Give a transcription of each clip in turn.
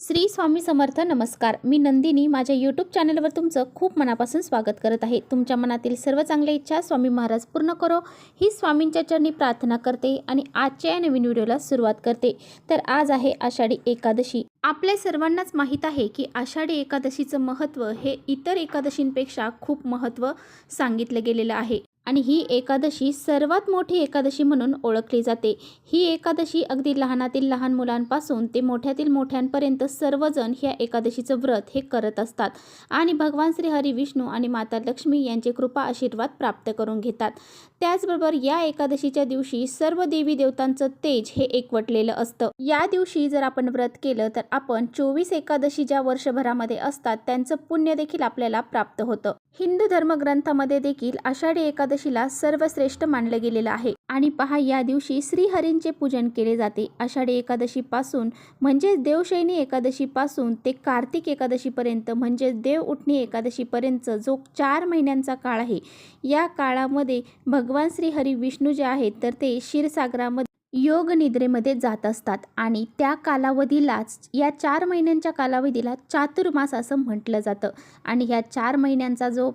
श्री स्वामी समर्थ नमस्कार. मी नंदिनी. माझ्या यूट्यूब चॅनलवर तुमचं खूप मनापासून स्वागत करत आहे. तुमच्या मनातील सर्व चांगल्या इच्छा स्वामी महाराज पूर्ण करो. ही स्वामींच्या चरणी प्रार्थना करते आणि आजच्या या नवीन व्हिडिओला सुरुवात करते. तर आज आहे आषाढी एकादशी. आपल्या सर्वांनाच माहीत आहे की आषाढी एकादशीचं महत्त्व हे इतर एकादशींपेक्षा खूप महत्त्व सांगितलं गेलेलं आहे. आणि ही एकादशी सर्वात मोठी एकादशी म्हणून ओळखली जाते. ही एकादशी अगदी लहानातील लहान मुलांपासून ते मोठ्यातील मोठ्यांपर्यंत सर्वजण ह्या एकादशीचं व्रत हे करत असतात आणि भगवान श्री हरी विष्णू आणि माता लक्ष्मी यांचे कृपा आशीर्वाद प्राप्त करून घेतात. त्याचबरोबर या एकादशीच्या दिवशी सर्व देवी देवतांचं तेज हे एकवटलेलं असतं. या दिवशी जर आपण व्रत केलं तर आपण चोवीस एकादशी ज्या वर्षभरामध्ये असतात त्यांचं पुण्य देखील आपल्याला प्राप्त होतं. हिंदू धर्मग्रंथामध्ये देखील आषाढी एकादशीला सर्वश्रेष्ठ मानलं गेलेलं आहे. आणि पहा या दिवशी श्रीहरींचे पूजन केले जाते. आषाढी एकादशीपासून म्हणजेच देवशैनी एकादशीपासून ते कार्तिक एकादशीपर्यंत म्हणजेच देव उठणी एकादशीपर्यंत जो चार महिन्यांचा काळ आहे या काळामध्ये भगवान श्री हरी विष्णू जे आहेत तर ते क्षीरसागरामध्ये योग निद्रेमध्ये जात असतात. आणि त्या कालावधीलाच या चार महिन्यांच्या कालावधीला चातुर्मास असं म्हटलं जातं. आणि ह्या चार महिन्यांचा जो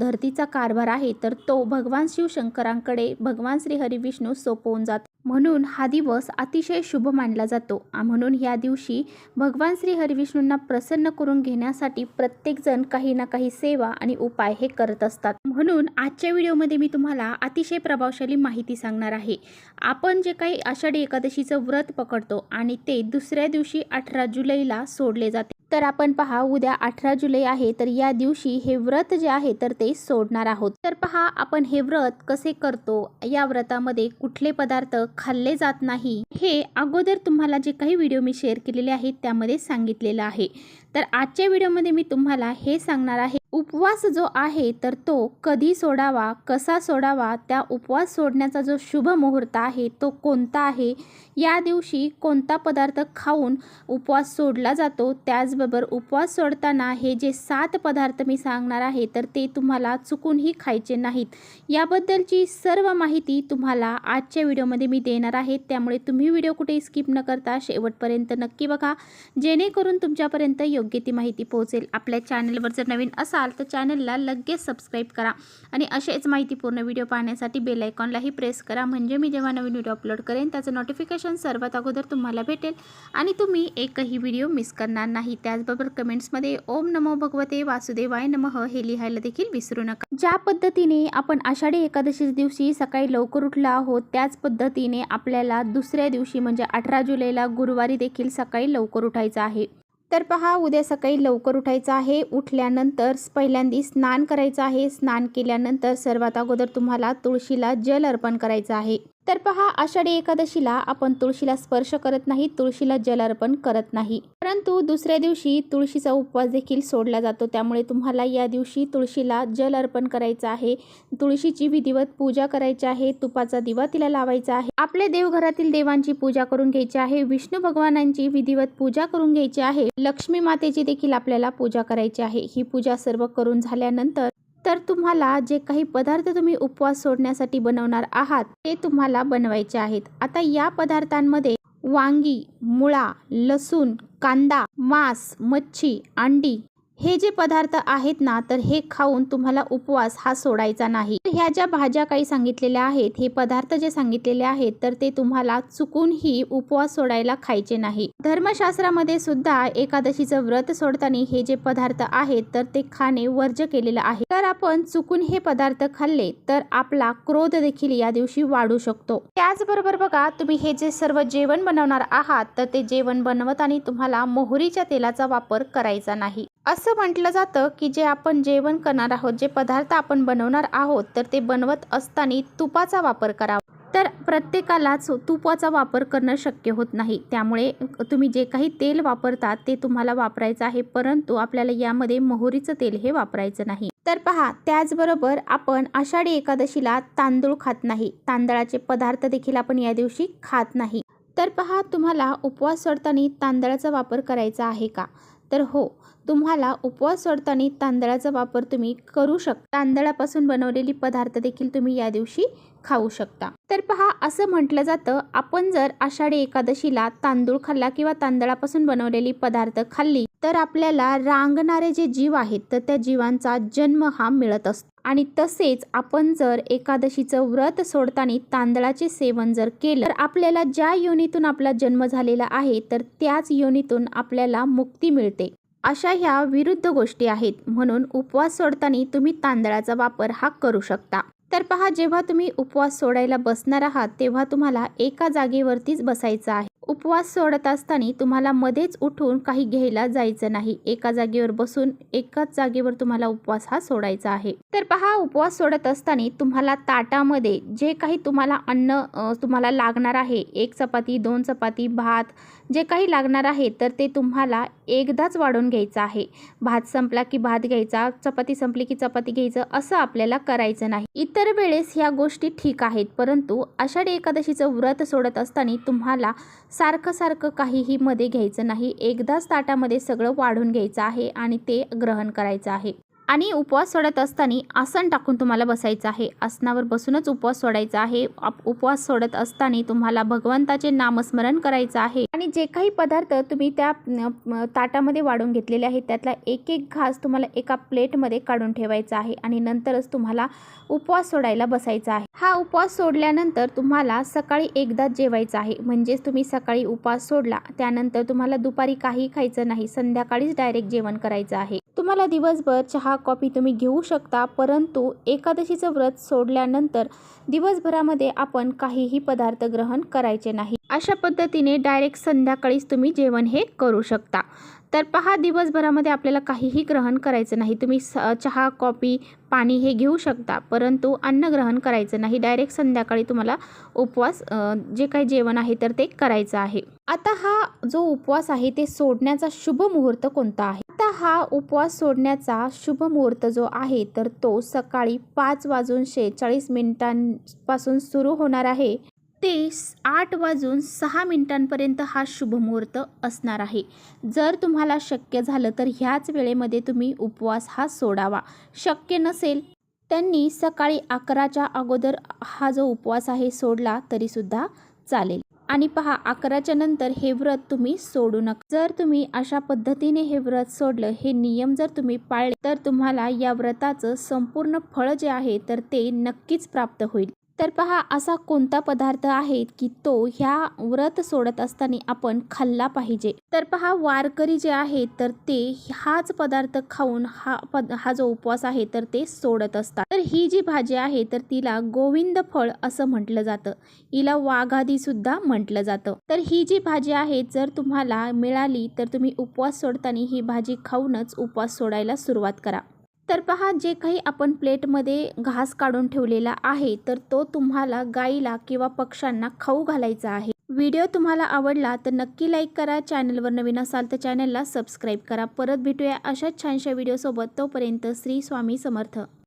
धरतीचा कारभार आहे तर तो भगवान शिवशंकरांकडे भगवान श्री हरिविष्णू सोपवून जातो. म्हणून हा दिवस अतिशय शुभ मानला जातो. म्हणून या दिवशी भगवान श्री हरिविष्णूंना प्रसन्न करून घेण्यासाठी प्रत्येकजण काही ना काही सेवा आणि उपाय हे करत असतात. म्हणून आजच्या व्हिडिओमध्ये मी तुम्हाला अतिशय प्रभावशाली माहिती सांगणार आहे. आपण जे काही आषाढी एकादशीचं व्रत पकडतो आणि ते दुसऱ्या दिवशी अठरा जुलैला सोडले जाते. तर आपण पहा उद्या अठरा जुलै आहे तर या दिवशी हे व्रत जे आहे तर ते सोडणार आहोत. तर पहा आपण हे व्रत कसे करतो? या व्रतामध्ये कुठले पदार्थ खाल्ले जात नाही? हे अगोदर तुम्हाला जे काही व्हिडिओ मी शेअर केलेले आहेत त्यामध्ये सांगितलेलं आहे. तर आजच्या व्हिडिओमध्ये मी तुम्हाला हे सांगणार आहे. उपवास जो आहे तर तो कधी सोडावा कसा सोडावा त्या उपवास सोडण्याचा जो शुभ मुहूर्त आहे तो कोणता आहे? या दिवशी कोणता पदार्थ खाऊन उपवास सोडला जातो? त्याचबरोबर उपवास सोडताना हे जे सात पदार्थ मी सांगणार आहे तर ते तुम्हाला चुकूनही खायचे नाहीत. याबद्दलची सर्व माहिती तुम्हाला आजच्या व्हिडिओमध्ये मी देणार आहे. त्यामुळे तुम्ही व्हिडिओ कुठे स्किप न करता शेवटपर्यंत नक्की बघा. जेणेकरून तुमच्यापर्यंत योग्य ती माहिती पोहोचेल. आपल्या चॅनलवर जर नवीन असाल तर चॅनलला लगेच सबस्क्राईब करा आणि असेच माहितीपूर्ण व्हिडिओ पाहण्यासाठी बेल आयकॉनलाही प्रेस करा. म्हणजे मी जेव्हा नवीन व्हिडिओ अपलोड करेन त्याचं नोटिफिकेशन सर्वात अगोदर तुम्हाला भेटेल आणि तुम्ही एकही व्हिडिओ मिस करणार नाही. त्याचबरोबर कमेंट्समध्ये ओम नमो भगवते वासुदेवाय नमः हे लिहायला देखील विसरू नका. ज्या पद्धतीने आपण आषाढी एकादशी दिवशी सकाळी लवकर उठलो आहोत त्याच पद्धतीने आपल्याला दुसऱ्या दिवशी म्हणजे अठरा जुलैला गुरुवारी देखील सकाळी लवकर उठायचं आहे. तर पहा उद्या सकाळी लवकर उठायचं आहे. उठल्यानंतर पहिल्यांदी स्नान करायचं आहे. स्नान केल्यानंतर सर्वात अगोदर तुम्हाला तुळशीला जल अर्पण करायचं आहे. तर पहा आषाढी एकादशीला आपण तुळशीला स्पर्श करत नाही तुळशीला जल अर्पण करत नाही. परंतु दुसऱ्या दिवशी तुळशीचा उपवास देखील सोडला जातो. त्यामुळे तुम्हाला या दिवशी तुळशीला जल अर्पण करायचं आहे. तुळशीची विधिवत पूजा करायची आहे. तुपाचा दिवा तिला लावायचा आहे. आपल्या देवघरातील देवांची पूजा करून घ्यायची आहे. विष्णू भगवानांची विधिवत पूजा करून घ्यायची आहे. लक्ष्मी मातेची देखील आपल्याला पूजा करायची आहे. ही पूजा सर्व करून झाल्यानंतर तर तुम्हाला जे काही पदार्थ तुम्ही उपवास सोडण्यासाठी बनवणार आहात ते तुम्हाला बनवायचे आहेत. आता या पदार्थांमध्ये वांगी मुळा लसूण कांदा मांस मच्छी अंडी हे जे पदार्थ आहेत ना तर हे खाऊन तुम्हाला उपवास हा सोडायचा नाही. तर ह्या ज्या भाज्या काही सांगितलेल्या आहेत हे पदार्थ जे सांगितलेले आहेत तर ते तुम्हाला चुकूनही उपवास सोडायला खायचे नाही. धर्मशास्त्रामध्ये सुद्धा एकादशीचं व्रत सोडताना हे जे पदार्थ आहेत तर ते खाणे वर्ज केलेलं आहे. तर आपण चुकून हे पदार्थ खाल्ले तर आपला क्रोध देखील या दिवशी वाढू शकतो. त्याचबरोबर बघा तुम्ही हे जे सर्व जेवण बनवणार आहात तर ते जेवण बनवताना तुम्हाला मोहरीच्या तेलाचा वापर करायचा नाही. असं म्हटलं जातं की जे आपण जेवण करणार आहोत जे पदार्थ आपण बनवणार आहोत तर ते बनवत असताना तुपाचा वापर करावा. तर प्रत्येकालाच तुपाचा वापर करणं शक्य होत नाही. त्यामुळे तुम्ही जे काही तेल वापरतात ते तुम्हाला वापरायचं आहे परंतु आपल्याला यामध्ये मोहरीचं तेल हे वापरायचं नाही. तर पहा त्याचबरोबर आपण आषाढी एकादशीला तांदूळ खात नाही. तांदळाचे पदार्थ देखील आपण या दिवशी खात नाही. तर पहा तुम्हाला उपवास सोडताना तांदळाचा वापर करायचा आहे का? तर हो तुम्हाला उपवास सोडताना तांदळाचा वापर तुम्ही करू शकता. तांदळापासून बनवलेली पदार्थ देखील तुम्ही या दिवशी खाऊ शकता. तर पहा असं म्हटलं जातं आपण जर आषाढी एकादशीला तांदूळ खाल्ला किंवा तांदळापासून बनवलेली पदार्थ खाल्ली तर आपल्याला रांगणारे जे जीव आहेत तर त्या जीवांचा जन्म हा मिळत असतो. आणि तसेच आपण जर एकादशीचं व्रत सोडताना तांदळाचे सेवन जर केलं तर आपल्याला ज्या योनीतून आपला जन्म झालेला आहे तर त्याच योनीतून आपल्याला मुक्ती मिळते. अशा ह्या विरुद्ध गोष्टी आहेत म्हणून उपवास सोडताना तुम्ही तांदळाचा वापर हा करू शकता. तर पहा जेव्हा तुम्ही उपवास सोडायला बसणार आहात तेव्हा तुम्हाला एका जागेवरतीच बसायचं आहे. उपवास सोडत असताना तुम्हाला मध्येच उठून काही घ्यायला जायचं नाही. एका जागेवर बसून एकाच जागेवर तुम्हाला उपवास हा सोडायचा आहे. तर पहा उपवास सोडत असताना तुम्हाला ताटामध्ये जे काही तुम्हाला अन्न तुम्हाला लागणार आहे एक चपाती दोन चपाती भात जे काही लागणार आहे तर ते तुम्हाला एकदाच वाढून घ्यायचं आहे. भात संपला की भात घ्यायचा चपाती संपली की चपाती घ्यायचं असं आपल्याला करायचं नाही. इतर वेळेस ह्या गोष्टी ठीक आहेत परंतु आषाढी एकादशीचं व्रत सोडत असताना तुम्हाला सारखं सारखं काहीही मध्ये घ्यायचं नाही. एकदाच ताटामध्ये सगळं वाढून घ्यायचं आहे आणि ते ग्रहण करायचं आहे. आणि उपवास सोडत असताना आसन टाकून तुम्हाला बसायचं आहे. आसनावर बसूनच उपवास सोडायचा आहे. उपवास सोडत असताना तुम्हाला भगवंताचे नामस्मरण करायचं आहे. आणि जे काही पदार्थ तुम्ही त्या ताटामध्ये वाढून घेतलेले आहेत त्यातला एक एक घास तुम्हाला एका प्लेटमध्ये काढून ठेवायचा आहे आणि नंतरच तुम्हाला उपवास सोडायला बसायचा आहे. हा उपवास सोडल्यानंतर तुम्हाला सकाळी एकदाच जेवायचं आहे. म्हणजेच तुम्ही सकाळी उपवास सोडला त्यानंतर तुम्हाला दुपारी काही खायचं नाही. संध्याकाळीच डायरेक्ट जेवण करायचं आहे. तुम्हाला दिवसभर चहा कॉफी तुम्ही घेऊ शकता परंतु एकादशीचं व्रत सोडल्यानंतर दिवसभरामध्ये आपण काहीही पदार्थ ग्रहण करायचे नाही. अशा पद्धतीने डायरेक्ट संध्याकाळीच तुम्ही जेवण हे करू शकता. तर पहा दिवसभरामध्ये आपल्याला काहीही ग्रहण करायचं नाही. तुम्ही स चहा कॉफी पाणी हे घेऊ शकता परंतु अन्न ग्रहण करायचं नाही. डायरेक्ट संध्याकाळी तुम्हाला उपवास जे काही जेवण आहे तर ते करायचं आहे. आता हा जो उपवास आहे ते सोडण्याचा शुभ मुहूर्त कोणता आहे? आता हा उपवास सोडण्याचा शुभ मुहूर्त जो आहे तर तो सकाळी पाच वाजून शेहेचाळीस मिनिटांपासून सुरू होणार आहे. ते आठ वाजून सहा मिनिटांपर्यंत हा शुभ मुहूर्त असणार आहे. जर तुम्हाला शक्य झालं तर ह्याच वेळेमध्ये तुम्ही उपवास हा सोडावा. शक्य नसेल त्यांनी सकाळी अकराच्या अगोदर हा जो उपवास आहे सोडला तरीसुद्धा चालेल. आणि पहा अकराच्या नंतर हे व्रत तुम्ही सोडू नका. जर तुम्ही अशा पद्धतीने हे व्रत सोडलं हे नियम जर तुम्ही पाळले तर तुम्हाला या व्रताचं संपूर्ण फळ जे आहे तर ते नक्कीच प्राप्त होईल. तर पहा असा कोणता पदार्थ आहे की तो ह्या व्रत सोडत असताना आपण खाल्ला पाहिजे? तर पहा वारकरी जे आहे तर ते हाच पदार्थ खाऊन हा पद हा जो उपवास आहे तर ते सोडत असतात. ही जी भाजी आहे तर तिला गोविंद फळ असं म्हटलं जातं. हिला वाघादी सुद्धा म्हटलं जातं. तर ही जी भाजी आहे जर तुम्हाला मिळाली तर तुम्ही उपवास सोडताना ही भाजी खाऊनच उपवास सोडायला सुरुवात करा. तर पहा जे काही आपण प्लेटमध्ये घास काढून ठेवलेला आहे तर तो तुम्हाला गाईला किंवा पक्ष्यांना खाऊ घालायचा आहे. व्हिडिओ तुम्हाला आवडला तर नक्की लाईक करा. चॅनलवर नवीन असाल तर चॅनलला सबस्क्राईब करा. परत भेटूया अशाच छानशा व्हिडिओसोबत. तोपर्यंत श्री स्वामी समर्थ.